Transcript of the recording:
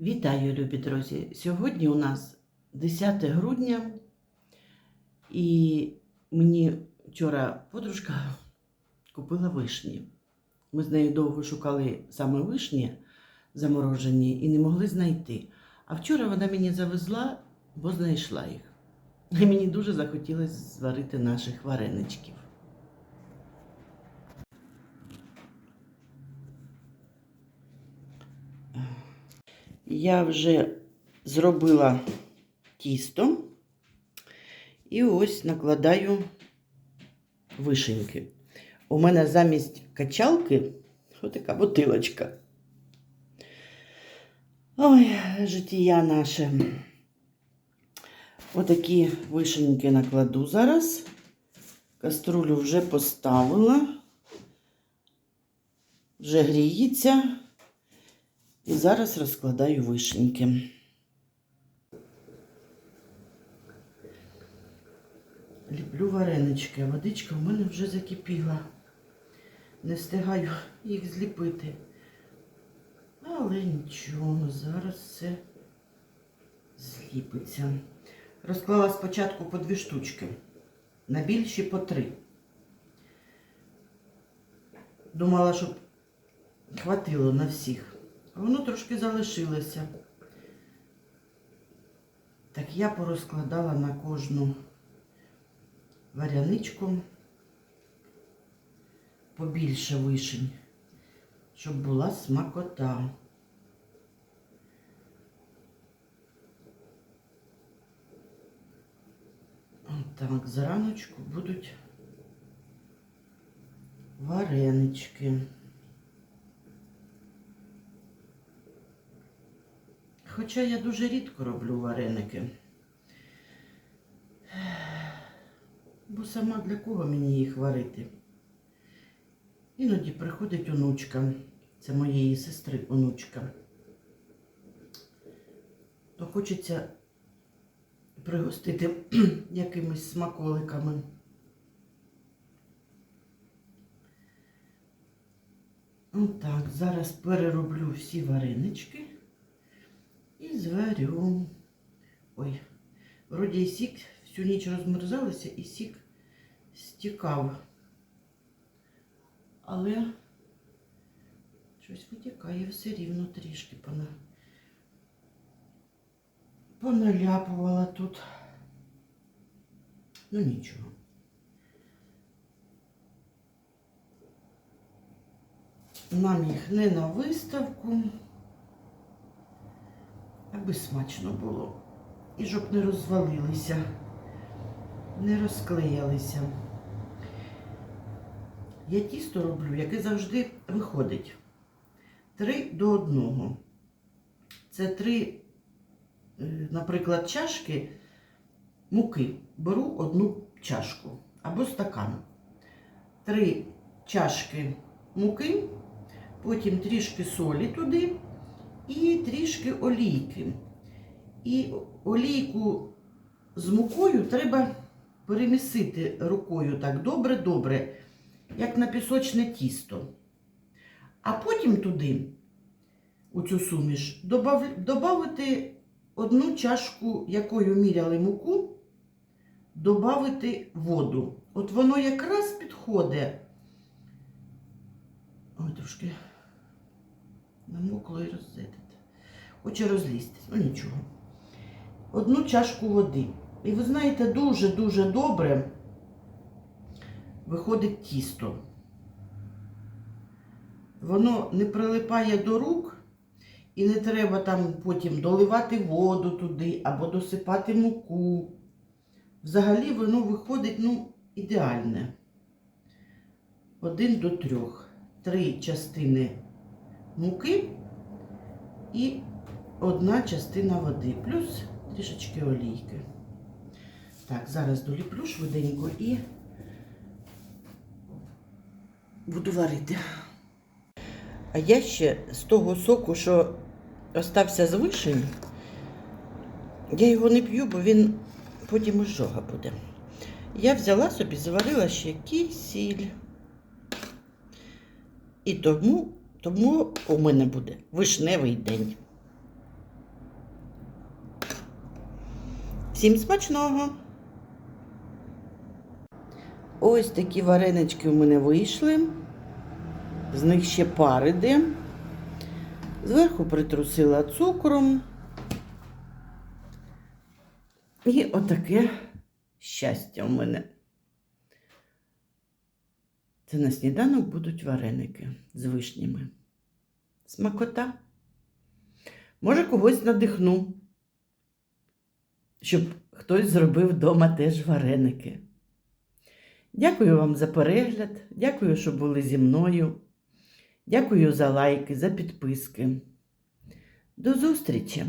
Вітаю, любі друзі! Сьогодні у нас 10 грудня, і мені вчора подружка купила вишні. Ми з нею довго шукали саме вишні заморожені і не могли знайти. А вчора вона мені завезла, бо знайшла їх. І мені дуже захотілося зварити наших вареничків. Я вже зробила тісто і ось накладаю вишеньки. У мене замість качалки отака бутилочка. Ой, життя наше. Отакі вишеньки накладу зараз. Каструлю вже поставила, вже гріється. І зараз розкладаю вишеньки. Люблю варенички, водичка в мене вже закипіла. Не встигаю їх зліпити. Але нічого, зараз все зліпиться. Розклала спочатку по дві штучки, на більші по три. Думала, щоб хватило на всіх. Воно трошки залишилося. Так я порозкладала на кожну варяничку побільше вишень, щоб була смакота. Так, зраночку будуть варенички. Хоча я дуже рідко роблю вареники. Бо сама для кого мені їх варити? Іноді приходить онучка, це моєї сестри онучка. То хочеться пригостити якимись смаколиками. Отак, зараз перероблю всі варенички. І зварю. Ой, вроді і сік всю ніч розмерзалися і сік стікав. Але щось витікає все рівно трішки пона. Поналяпувала тут. Ну нічого. Нам їх не на виставку аби смачно було. І щоб не розвалилися, не розклеїлися. Я тісто роблю, яке завжди виходить. Три до одного. Це три, е, наприклад, чашки муки. Беру одну чашку або стакан. Три чашки муки, потім трішки солі туди і трішки олійки. І олійку з мукою треба перемісити рукою так добре-добре, як на пісочне тісто. А потім туди, у цю суміш, додати одну чашку, якою міряли муку, додати воду. От воно якраз підходить. Ой, трошки намокло і роззетити. Хоче розлізтись, ну нічого. Одну чашку води. І ви знаєте, дуже-дуже добре виходить тісто. Воно не прилипає до рук, і не треба там потім доливати воду туди або досипати муку. Взагалі воно виходить ну, ідеальне. Один до трьох. Три частини муки і одна частина води, плюс трішечки олійки. Так, зараз доліплю швиденько і буду варити. А я ще з того соку, що остався з вишень, я його не п'ю, бо він потім изжога буде. Я взяла собі, заварила ще кисіль. І тому, тому у мене буде вишневий день. Всім смачного! Ось такі варенички у мене вийшли, з них ще пар іде. Зверху притрусила цукром. І отаке щастя у мене. Це на сніданок будуть вареники з вишнями. Смакота. Може, когось надихну, щоб хтось зробив вдома теж вареники. Дякую вам за перегляд, дякую, що були зі мною. Дякую за лайки, за підписки. До зустрічі!